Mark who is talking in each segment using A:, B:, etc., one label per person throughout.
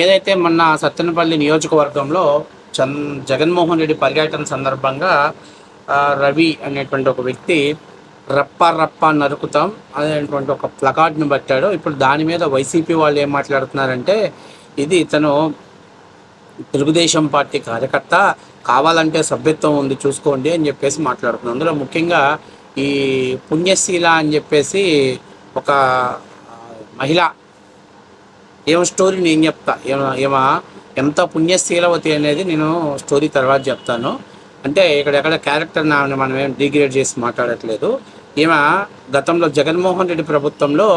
A: ఏదైతే మొన్న సత్తెనపల్లి నియోజకవర్గంలో చంద్ జగన్మోహన్ రెడ్డి పర్యటన సందర్భంగా రవి అనేటువంటి ఒక వ్యక్తి రప్ప రప్ప నరుకుతాం అనేటువంటి ఒక ప్లకార్డ్ని పట్టాడు. ఇప్పుడు దాని మీద వైసీపీ వాళ్ళు ఏం మాట్లాడుతున్నారంటే ఇది ఇతను తెలుగుదేశం పార్టీ కార్యకర్త కావాలంటే సభ్యత్వం ఉంది చూసుకోండి అని చెప్పేసి మాట్లాడుతున్నాం అందులో ముఖ్యంగా ఈ పుణ్యశీల అని చెప్పేసి ఒక మహిళ ఏం స్టోరీ నేను చెప్తా? ఏమా ఎంత పుణ్యశీలవతి అనేది నేను స్టోరీ తర్వాత చెప్తాను. అంటే ఇక్కడ ఎక్కడ క్యారెక్టర్ మనం ఏం డిగ్రేడ్ చేసి మాట్లాడట్లేదు. ఈమె గతంలో జగన్మోహన్ రెడ్డి ప్రభుత్వంలో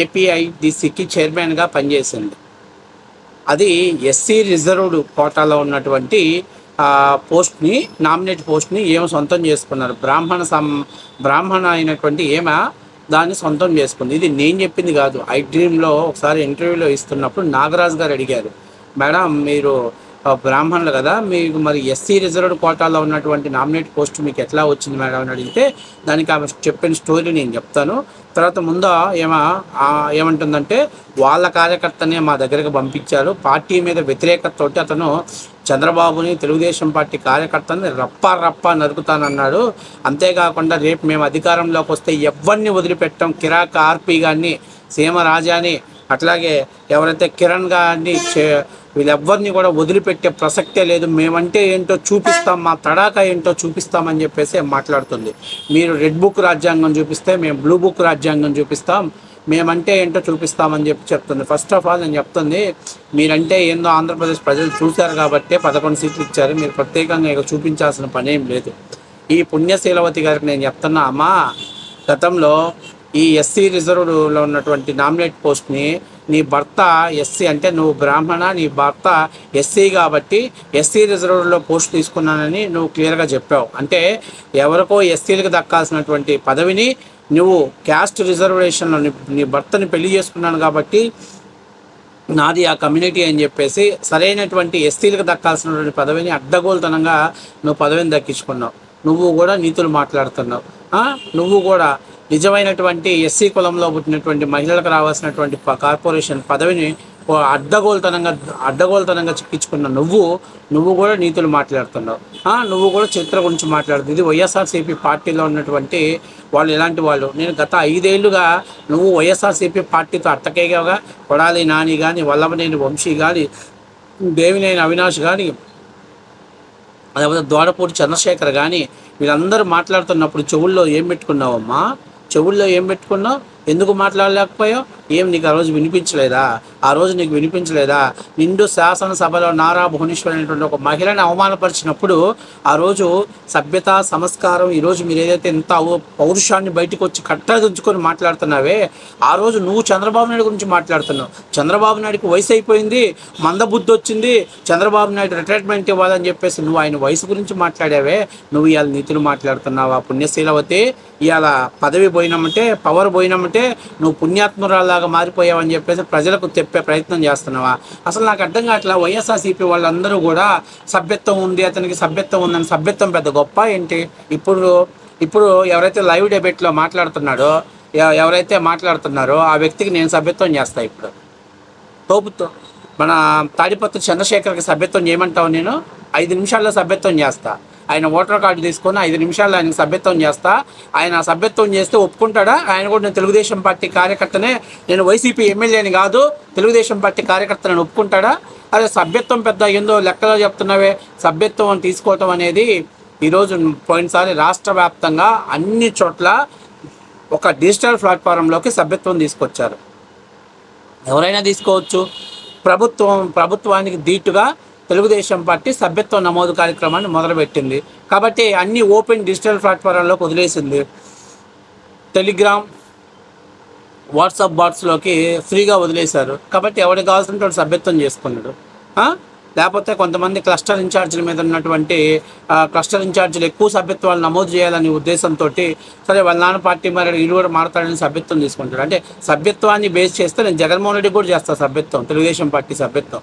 A: ఏపీఐడిసికి చైర్మన్గా పనిచేసింది. అది ఎస్సీ రిజర్వ్డ్ కోటాలో ఉన్నటువంటి పోస్ట్ని నామినేట్ పోస్ట్ని ఏమో సొంతం చేసుకున్నారు. బ్రాహ్మణ సం బ్రాహ్మణ అయినటువంటి ఏమ దాన్ని సొంతం చేసుకుంది. ఇది నేను చెప్పింది కాదు. ఐ డ్రీమ్లో ఒకసారి ఇంటర్వ్యూలో ఇస్తున్నప్పుడు నాగరాజు గారు అడిగారు మేడం మీరు బ్రాహ్మణులు కదా మీకు మరి ఎస్సీ రిజర్వ్డ్ కోటాలో ఉన్నటువంటి నామినేట్ పోస్ట్ మీకు ఎట్లా వచ్చింది మేడం అని అడిగితే దానికి ఆమె చెప్పిన స్టోరీ నేను చెప్తాను. తర్వాత ముందు ఏమా ఏమంటుందంటే వాళ్ళ కార్యకర్తనే మా దగ్గరకు పంపించారు. పార్టీ మీద వ్యతిరేకతతోటి అతను చంద్రబాబుని తెలుగుదేశం పార్టీ కార్యకర్తని రప్ప రప్ప నరుకుతానన్నాడు. అంతేకాకుండా రేపు మేము అధికారంలోకి వస్తే ఎవరిని వదిలిపెట్టాం. కిరాక్ ఆర్పి గారిని సీమ రాజాని అట్లాగే ఎవరైతే కిరణ్ గారిని చే- వీళ్ళెవ్వరిని కూడా వదిలిపెట్టే ప్రసక్తే లేదు. మేమంటే ఏంటో చూపిస్తాం మా తడాక ఏంటో చూపిస్తామని చెప్పేసి మాట్లాడుతుంది. మీరు రెడ్ బుక్ రాజ్యాంగం చూపిస్తే మేము బ్లూ బుక్ రాజ్యాంగం చూపిస్తాం. మేమంటే ఏంటో చూపిస్తామని చెప్పి చెప్తుంది. ఫస్ట్ ఆఫ్ ఆల్ నేను చెప్తుంది మీరంటే ఏందో ఆంధ్రప్రదేశ్ ప్రజలు చూశారు కాబట్టి పదకొండు సీట్లు ఇచ్చారు. మీరు ప్రత్యేకంగా ఇక చూపించాల్సిన పని ఏం లేదు. ఈ పుణ్యశీలవతి గారికి నేను చెప్తున్నా అమ్మా గతంలో ఈ ఎస్సీ రిజర్వ్లో ఉన్నటువంటి నామినేట్ పోస్ట్ని నీ భర్త ఎస్సీ అంటే నువ్వు బ్రాహ్మణ నీ భర్త ఎస్సీ కాబట్టి ఎస్సీ రిజర్వ్లో పోస్ట్ తీసుకున్నానని నువ్వు క్లియర్గా చెప్పావు. అంటే ఎవరికో ఎస్సీలకు దక్కాల్సినటువంటి పదవిని నువ్వు క్యాస్ట్ రిజర్వేషన్లో నీ భర్తని పెళ్ళి చేసుకున్నాను కాబట్టి నాది ఆ కమ్యూనిటీ అని చెప్పేసి సరైనటువంటి ఎస్సీలకు దక్కాల్సినటువంటి పదవిని అడ్డగోలుతనంగా నువ్వు పదవిని దక్కించుకున్నావు. నువ్వు కూడా నీతులు మాట్లాడుతున్నావు. నువ్వు కూడా నిజమైనటువంటి ఎస్సీ కులంలో పుట్టినటువంటి మహిళలకు రావాల్సినటువంటి కార్పొరేషన్ పదవిని అడ్డగోలుతనంగా అడ్డగోలుతనంగా చిక్కించుకున్న నువ్వు నువ్వు కూడా నీతులు మాట్లాడుతున్నావు. నువ్వు కూడా చరిత్ర గురించి మాట్లాడుతుంది ఇది వైఎస్ఆర్సీపీ పార్టీలో ఉన్నటువంటి వాళ్ళు ఎలాంటి వాళ్ళు. నేను గత ఐదేళ్ళుగా నువ్వు వైఎస్ఆర్సీపీ పార్టీతో అట్టకేగా కొడాలి నాని కానీ వల్లభనేని వంశీ కానీ దేవినేని అవినాష్ కానీ లేకపోతే దోడపూడి చంద్రశేఖర్ కానీ వీళ్ళందరూ మాట్లాడుతున్నప్పుడు చెవుల్లో ఏం పెట్టుకున్నావమ్మా? చెవుల్లో ఏం పెట్టుకున్నా ఎందుకు మాట్లాడలేకపోయావు? ఏం నీకు ఆ రోజు వినిపించలేదా? ఆ రోజు నీకు వినిపించలేదా? నిండు శాసనసభలో నారా భువనేశ్వర్ అనేటువంటి ఒక మహిళని అవమానపరిచినప్పుడు ఆ రోజు సభ్యత సంస్కారం ఈరోజు మీరు ఏదైతే ఇంత పౌరుషాన్ని బయటకు వచ్చి కట్టదించుకొని మాట్లాడుతున్నావే ఆ రోజు నువ్వు చంద్రబాబు నాయుడు గురించి మాట్లాడుతున్నావు. చంద్రబాబు నాయుడుకి వయసు అయిపోయింది మందబుద్ధి వచ్చింది చంద్రబాబు నాయుడు రిటైర్మెంట్ ఇవ్వాలని చెప్పేసి నువ్వు ఆయన వయసు గురించి మాట్లాడావే నువ్వు ఇవాళ నీతులు మాట్లాడుతున్నావా పుణ్యశీలవతి? ఇవాళ పదవి పోయినామంటే పవర్ పోయినామంటే నువ్వు పుణ్యాత్మురాలాగా మారిపోయావని చెప్పేసి ప్రజలకు చెప్పే ప్రయత్నం చేస్తున్నావా? అసలు నాకు అర్థం కావట్లా వైఎస్ఆర్సీపీ వాళ్ళందరూ కూడా సభ్యత్వం ఉంది అతనికి సభ్యత్వం ఉందని సభ్యత్వం పెద్ద గొప్ప ఏంటి? ఇప్పుడు ఇప్పుడు ఎవరైతే లైవ్ డెబేట్లో మాట్లాడుతున్నాడో ఎవరైతే మాట్లాడుతున్నారో ఆ వ్యక్తికి నేను సభ్యత్వం చేస్తా ఇప్పుడు. తోపుతో మన తాడిపత్రి చంద్రశేఖర్కి సభ్యత్వం చేయమంటావు నేను? ఐదు నిమిషాల్లో సభ్యత్వం చేస్తా. ఆయన ఓటర్ కార్డు తీసుకొని ఐదు నిమిషాలు ఆయనకు సభ్యత్వం చేస్తా. ఆయన సభ్యత్వం చేస్తే ఒప్పుకుంటాడా? ఆయన కూడా నేను తెలుగుదేశం పార్టీ కార్యకర్తనే. నేను వైసీపీ ఎమ్మెల్యేని కాదు. తెలుగుదేశం పార్టీ కార్యకర్తను ఒప్పుకుంటాడా? అదే సభ్యత్వం పెద్ద ఏందో లెక్కలో చెప్తున్నావే. సభ్యత్వం తీసుకోవటం అనేది ఈరోజు పోయినసారి రాష్ట్ర వ్యాప్తంగా అన్ని చోట్ల ఒక డిజిటల్ ప్లాట్ఫారంలోకి సభ్యత్వం తీసుకొచ్చారు. ఎవరైనా తీసుకోవచ్చు. ప్రభుత్వం ప్రభుత్వానికి ధీటుగా తెలుగుదేశం పార్టీ సభ్యత్వ నమోదు కార్యక్రమాన్ని మొదలుపెట్టింది. కాబట్టి అన్ని ఓపెన్ డిజిటల్ ప్లాట్ఫారంలోకి వదిలేసింది. టెలిగ్రామ్ వాట్సాప్ బాట్స్లోకి ఫ్రీగా వదిలేశారు. కాబట్టి ఎవరికి కావాల్సిన వాడు సభ్యత్వం చేసుకున్నాడు. లేకపోతే కొంతమంది క్లస్టర్ ఇన్ఛార్జీల మీద ఉన్నటువంటి క్లస్టర్ ఇన్ఛార్జీలు ఎక్కువ సభ్యత్వాలు నమోదు చేయాలనే ఉద్దేశంతో సరే వాళ్ళ నాన్న పార్టీ మరి వీళ్ళు కూడా మారతాడని సభ్యత్వం తీసుకుంటాడు అంటే సభ్యత్వాన్ని బేస్ చేస్తే నేను జగన్మోహన్ రెడ్డి కూడా చేస్తా సభ్యత్వం తెలుగుదేశం పార్టీ సభ్యత్వం.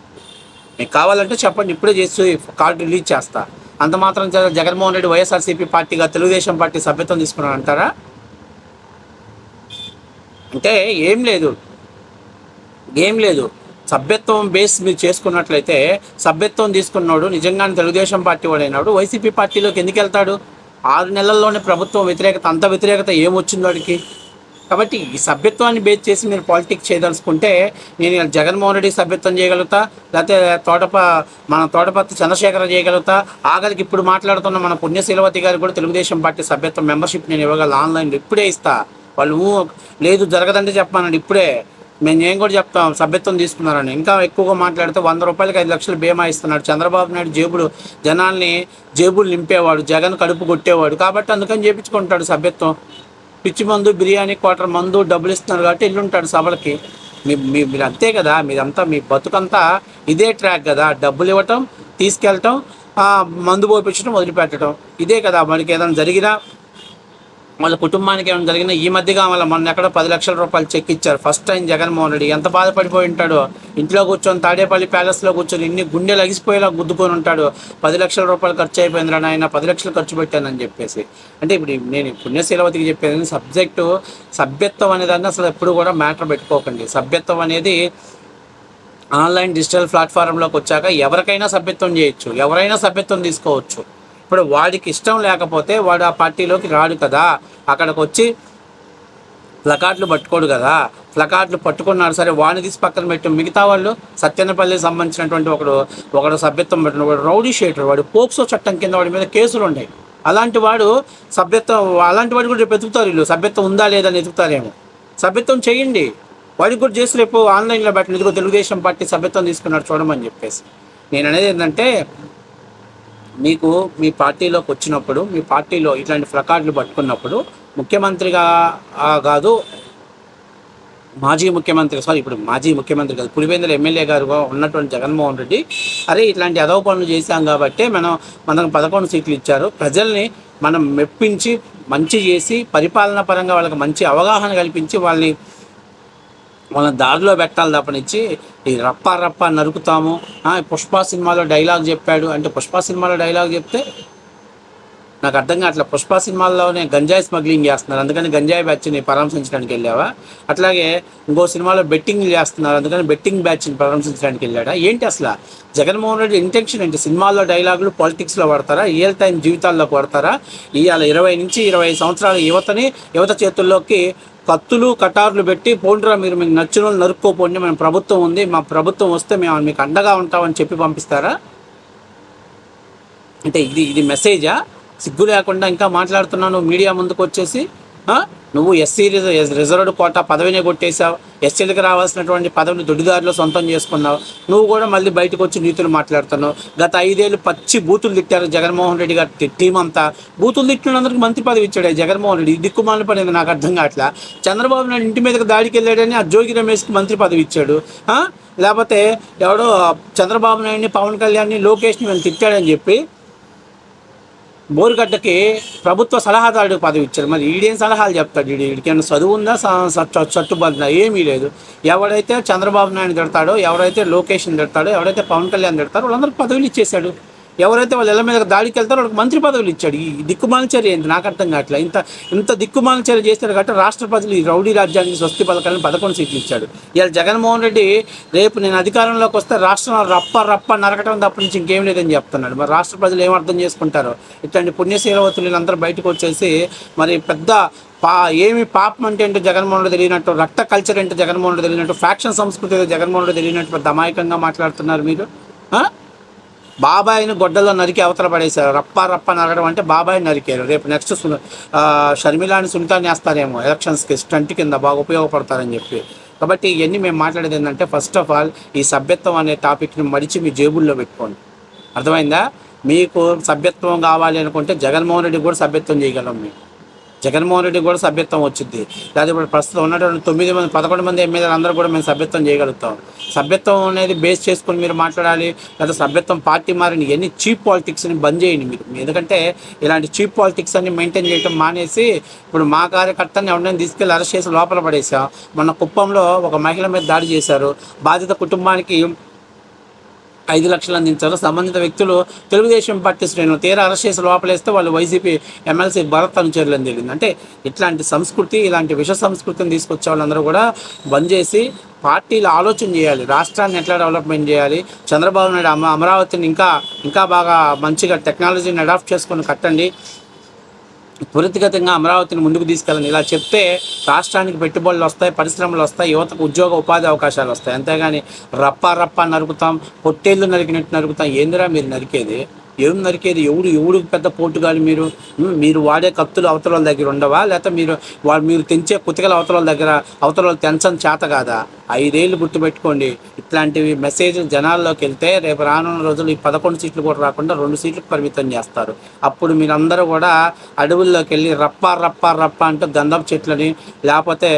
A: మీకు కావాలంటే చెప్పండి ఇప్పుడే చేసి కార్డు రిలీజ్ చేస్తా. అంత మాత్రం జగన్మోహన్ రెడ్డి వైఎస్ఆర్సీపీ పార్టీగా తెలుగుదేశం పార్టీ సభ్యత్వం తీసుకున్నాను అంటారా? అంటే ఏం లేదు. ఏం లేదు. సభ్యత్వం బేస్ మీరు చేసుకున్నట్లయితే సభ్యత్వం తీసుకున్నాడు నిజంగానే తెలుగుదేశం పార్టీ వాడైనాడు వైసీపీ పార్టీలోకి ఎందుకు వెళ్తాడు? ఆరు నెలల్లోనే ప్రభుత్వం వ్యతిరేకత అంత వ్యతిరేకత ఏమొచ్చింది వాడికి కాబట్టి ఈ సభ్యత్వాన్ని బేస్ చేసి మీరు పాలిటిక్స్ చేయదలుచుకుంటే నేను జగన్మోహన్ రెడ్డి సభ్యత్వం చేయగలుగుతా లేకపోతే తోటప మన తోటపత్తి చంద్రశేఖర చేయగలుగుతా. ఆగలికి ఇప్పుడు మాట్లాడుతున్న మన పుణ్యశీలవతి గారు కూడా తెలుగుదేశం పార్టీ సభ్యత్వం మెంబర్షిప్ నేను ఇవ్వగల ఆన్లైన్లో ఇప్పుడే ఇస్తా. వాళ్ళు లేదు జరగదంటే చెప్పానండి ఇప్పుడే. మేము ఏం కూడా చెప్తాం సభ్యత్వం తీసుకున్నారని. ఇంకా ఎక్కువగా మాట్లాడితే వంద రూపాయలకి ఐదు లక్షలు బీమా ఇస్తున్నాడు. చంద్రబాబు నాయుడు జేబులు జనాల్ని జేబులు నింపేవాడు జగన్ కడుపు కొట్టేవాడు. కాబట్టి అందుకని చేపించుకుంటాడు సభ్యత్వం. పిచ్చి మందు బిర్యానీ క్వార్టర్ మందు డబ్బులు ఇస్తున్నారు కాబట్టి వెళ్ళుంటాడు సభలకి. మీ మీరు అంతే కదా మీరంతా మీ బతుకంతా ఇదే ట్రాక్ కదా. డబ్బులు ఇవ్వటం తీసుకెళ్ళటం మందు పోపించడం వదిలిపెట్టడం ఇదే కదా మనకి ఏదైనా జరిగినా వాళ్ళ కుటుంబానికి ఏమైనా జరిగినా ఈ మధ్యగా వాళ్ళ మొన్న ఎక్కడ పది లక్షల రూపాయలు చెక్ ఇచ్చారు. First time Jaganmohan Reddy. ఎంత బాధపడిపోయి ఉంటాడో? ఇంట్లో కూర్చొని తాడేపల్లి ప్యాలెస్లో కూర్చొని ఇన్ని గుండెలు అగిసిపోయేలా గుద్దుకొని ఉంటాడు. పది లక్షల రూపాయలు ఖర్చు అయిపోయిందిరా నాయన పది లక్షలు ఖర్చు పెట్టానని చెప్పేసి. అంటే ఇప్పుడు నేను పుణ్యశీలవతికి చెప్పేది సబ్జెక్టు సభ్యత్వం అనేదాన్ని అసలు ఎప్పుడు కూడా మ్యాటర్ పెట్టుకోకండి. సభ్యత్వం అనేది ఆన్లైన్ డిజిటల్ ప్లాట్ఫారంలోకి వచ్చాక ఎవరికైనా సభ్యత్వం చేయొచ్చు. ఎవరైనా సభ్యత్వం తీసుకోవచ్చు. ఇప్పుడు వాడికి ఇష్టం లేకపోతే వాడు ఆ పార్టీలోకి రాడు కదా. అక్కడికి వచ్చి ప్లకార్డులు పట్టుకోడు కదా. ప్లకార్డులు పట్టుకున్నాడు సరే వాడిని తీసి పక్కన పెట్టు. మిగతా వాళ్ళు సత్యనపల్లికి సంబంధించినటువంటి ఒకడు ఒకడు సభ్యత్వం పెట్టిన వాడు రౌడీ షేటర్ వాడు పోక్సో చట్టం కింద వాడి మీద కేసులు ఉన్నాయి అలాంటి వాడు సభ్యత్వం అలాంటి వాడు కూడా రేపు ఎతుకుతారు వీళ్ళు. సభ్యత్వం ఉందా లేదా అని ఎతుకుతారేమో సభ్యత్వం చేయండి. వాడికి కూడా చేసి రేపు ఆన్లైన్లో పెట్టిన ఇదిగో తెలుగుదేశం పార్టీ సభ్యత్వం తీసుకున్నాడు చూడమని చెప్పేసి. నేను అనేది ఏంటంటే మీకు మీ పార్టీలోకి వచ్చినప్పుడు మీ పార్టీలో ఇట్లాంటి ప్లకార్డులు పట్టుకున్నప్పుడు ముఖ్యమంత్రిగా కాదు మాజీ ముఖ్యమంత్రి సారీ ఇప్పుడు మాజీ ముఖ్యమంత్రి కాదు పులివేంద్ర ఎమ్మెల్యే గారుగా ఉన్నటువంటి జగన్మోహన్ రెడ్డి అరే ఇట్లాంటి అదవ పనులు చేశాం కాబట్టి మనం మనకు పదకొండు సీట్లు ఇచ్చారు. ప్రజల్ని మనం మెప్పించి మంచి చేసి పరిపాలన పరంగా వాళ్ళకి మంచి అవగాహన కల్పించి వాళ్ళని వాళ్ళని దారిలో పెట్టాలి తప్పనిచ్చి ఈ రప్ప రప్ప నరుకుతాము. పుష్ప సినిమాలో డైలాగ్ చెప్పాడు. అంటే పుష్ప సినిమాలో డైలాగ్ చెప్తే నాకు అర్థం అట్లా పుష్ప సినిమాల్లోనే గంజాయి స్మగ్లింగ్ చేస్తున్నారు. అందుకని గంజాయి బ్యాచ్ని పరామర్శించడానికి వెళ్ళావా? అట్లాగే ఇంకో సినిమాలో బెట్టింగ్ చేస్తున్నారు. అందుకని బెట్టింగ్ బ్యాచ్ని పరామర్శించడానికి వెళ్ళాడా? ఏంటి అసలు? జగన్మోహన్ రెడ్డి ఇంటెన్షన్ ఏంటి? సినిమాల్లో డైలాగులు పాలిటిక్స్లో వాడతారా? రియల్ టైం జీవితాల్లో వాడతారా? ఇవాళ ఇరవై నుంచి ఇరవై సంవత్సరాల యువతని యువత చేతుల్లోకి కత్తులు కటార్లు పెట్టి పోండ్రా మీరు మీకు నచ్చిన వాళ్ళు నరుక్కోపోండి మన ప్రభుత్వం ఉంది మా ప్రభుత్వం వస్తే మేము మీకు అండగా ఉంటామని చెప్పి పంపిస్తారా? అంటే ఇది ఇది మెసేజా? సిగ్గు లేకుండా ఇంకా మాట్లాడుతున్నాను మీడియా ముందుకు వచ్చేసి నువ్వు ఎస్సీ రిజర్వ్డ్ కోటా పదవిని కొట్టేశావు. ఎస్సీలకు రావాల్సినటువంటి పదవిని దొడ్డిదారిలో సొంతం చేసుకున్నావు. నువ్వు కూడా మళ్ళీ బయటకు వచ్చి నీతులు మాట్లాడుతున్నావు. గత ఐదేళ్ళు పచ్చి బూతులు తిట్టారు జగన్మోహన్ రెడ్డి గారి టీం అంతా. బూతులు తిట్టినందుకు మంత్రి పదవి ఇచ్చాడు జగన్మోహన్ రెడ్డి. ఈ దిక్కుమాలిన పని నాకు అర్థం కావట్లా. చంద్రబాబు నాయుడు ఇంటి మీదకి దాడికి వెళ్ళాడని ఆ జోగి రమేష్కి మంత్రి పదవి ఇచ్చాడు. లేకపోతే ఎవడో చంద్రబాబు నాయుడిని పవన్ కళ్యాణ్ని లోకేష్ని వీళ్ళు తిట్టాడని చెప్పి బోరుగడ్డకి ప్రభుత్వ సలహాదారుడికి పదవి ఇచ్చారు మరి ఈడేం సలహాలు చెప్తాడు? ఈడు ఈడికైనా చదువు ఉందా? చట్టుబద్ధ ఏమీ లేదు. ఎవడైతే చంద్రబాబు నాయుడు తిడతాడో ఎవరైతే లోకేష్ని తిడతాడో ఎవరైతే పవన్ కళ్యాణ్ తిడతారో వాళ్ళందరికీ పదవులు ఇచ్చేశాడు. ఎవరైతే వాళ్ళ ఇళ్ళ మీద దాడికి వెళ్తారో వాళ్ళకి మంత్రి పదవులు ఇచ్చాడు. ఈ దిక్కుమాల చర్య ఏంటి నాకు అర్థం కావట్లేదు ఇంత ఇంత దిక్కుమాల చర్య చేస్తారు కాబట్టి రాష్ట్ర ప్రజలు ఈ రౌడీ రాజ్యానికి స్వస్తి పథకాలను పదకొండు సీట్లు ఇచ్చాడు. ఇవాళ జగన్మోహన్ రెడ్డి రేపు నేను అధికారంలోకి వస్తే రాష్ట్రం రప్ప రప్ప నరకటం తప్ప నుంచి ఇంకేం లేదని చెప్తున్నాడు. మరి రాష్ట్ర ప్రజలు ఏం అర్థం చేసుకుంటారో? ఇట్లాంటి పుణ్యశీలవతులు అందరూ బయటకు వచ్చేసి మరి పెద్ద పా ఏమి పాపం అంటే ఏంటో జగన్మోహన్ రెడ్డి తెలియనట్టు రక్త కల్చర్ ఏంటో జగన్మోహన్ రెడ్డి తెలియనట్టు ఫ్యాక్షన్ సంస్కృతి ఏదో జగన్మోహన్ రెడ్డి తెలియనట్టు పెద్ద అమాయకంగా మాట్లాడుతున్నారు మీరు? బాబాయిని గొడ్డలో నరికి అవతల పడేశారు. రప్ప రప్ప నరకడం అంటే బాబాయ్ నరికారు. రేపు నెక్స్ట్ షర్మిలాని సునీతాన్ని వేస్తారేమో ఎలక్షన్స్కి స్టంట్ కింద బాగా ఉపయోగపడతారని చెప్పి. కాబట్టి ఇవన్నీ మేము మాట్లాడేది ఏంటంటే ఫస్ట్ ఆఫ్ ఆల్ ఈ సభ్యత్వం అనే టాపిక్ని మడిచి మీ జేబుల్లో పెట్టుకోండి. అర్థమైందా? మీకు సభ్యత్వం కావాలి అనుకుంటే జగన్మోహన్ రెడ్డి కూడా సభ్యత్వం చేయగలం మేము. జగన్మోహన్ రెడ్డి కూడా సభ్యత్వం వచ్చింది. లేదా ఇప్పుడు ప్రస్తుతం ఉన్నటువంటి తొమ్మిది మంది పదకొండు మంది ఎమ్మెల్యేలు అందరూ కూడా మేము సభ్యత్వం చేయగలుగుతాం. సభ్యత్వం అనేది బేస్ చేసుకొని మీరు మాట్లాడాలి లేదా సభ్యత్వం పార్టీ మారిన ఎన్ని చీప్ పాలిటిక్స్ని బంద్ చేయండి మీరు. ఎందుకంటే ఇలాంటి చీప్ పాలిటిక్స్ అన్ని మెయింటైన్ చేయడం మానేసి ఇప్పుడు మా కార్యకర్తని ఎవరినైనా తీసుకెళ్ళి అరెస్ట్ చేసి లోపల పడేసాం. మొన్న కుప్పంలో ఒక మహిళ మీద దాడి చేశారు. బాధిత కుటుంబానికి ఐదు లక్షలు అందించారు. సంబంధిత వ్యక్తులు తెలుగుదేశం పార్టీ శ్రేణులు తీరా అరెస్ట్ చేసి లోపలేస్తే వాళ్ళు వైసీపీ ఎమ్మెల్సీ భరత్ అనుచరులని తెలియదు అంటే ఇట్లాంటి సంస్కృతి ఇలాంటి విష సంస్కృతిని తీసుకొచ్చే వాళ్ళందరూ కూడా బంద్ చేసి పార్టీలు ఆలోచన చేయాలి. రాష్ట్రాన్ని ఎట్లా డెవలప్మెంట్ చేయాలి? చంద్రబాబు నాయుడు అమరావతిని ఇంకా ఇంకా బాగా మంచిగా టెక్నాలజీని అడాప్ట్ చేసుకొని కట్టండి. త్వరితగతంగా అమరావతిని ముందుకు తీసుకెళ్ళండి. ఇలా చెప్తే రాష్ట్రానికి పెట్టుబడులు వస్తాయి పరిశ్రమలు వస్తాయి యువతకు ఉద్యోగ ఉపాధి అవకాశాలు వస్తాయి. అంతేగాని రప్ప రప్ప నరుకుతాం పొట్టేళ్ళు నరికినట్టు నరుకుతాం. ఏందిరా మీరు నరికేది? ఏం నరికేది? ఎవడు ఎవడు పెద్ద పోటుగాలి మీరు? మీరు వాడే కత్తులు అవతల దగ్గర ఉండవా? లేకపోతే మీరు వాళ్ళు మీరు తెంచే కుతికల అవతల దగ్గర అవతల తెంచని చేత కాదా? ఐదేళ్ళు గుర్తుపెట్టుకోండి. ఇట్లాంటివి మెసేజ్ జనాల్లోకి వెళ్తే రేపు రానున్న రోజులు ఈ పదకొండు సీట్లు కూడా రాకుండా రెండు సీట్లకు పరిమితం చేస్తారు. అప్పుడు మీరందరూ కూడా అడవుల్లోకి వెళ్ళి రప్ప రప్ప రప్ప అంటూ గంధపు చెట్లని లేకపోతే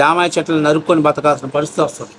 A: జామాయ చెట్లను నరుక్కొని బతకాల్సిన పరిస్థితి వస్తుంది.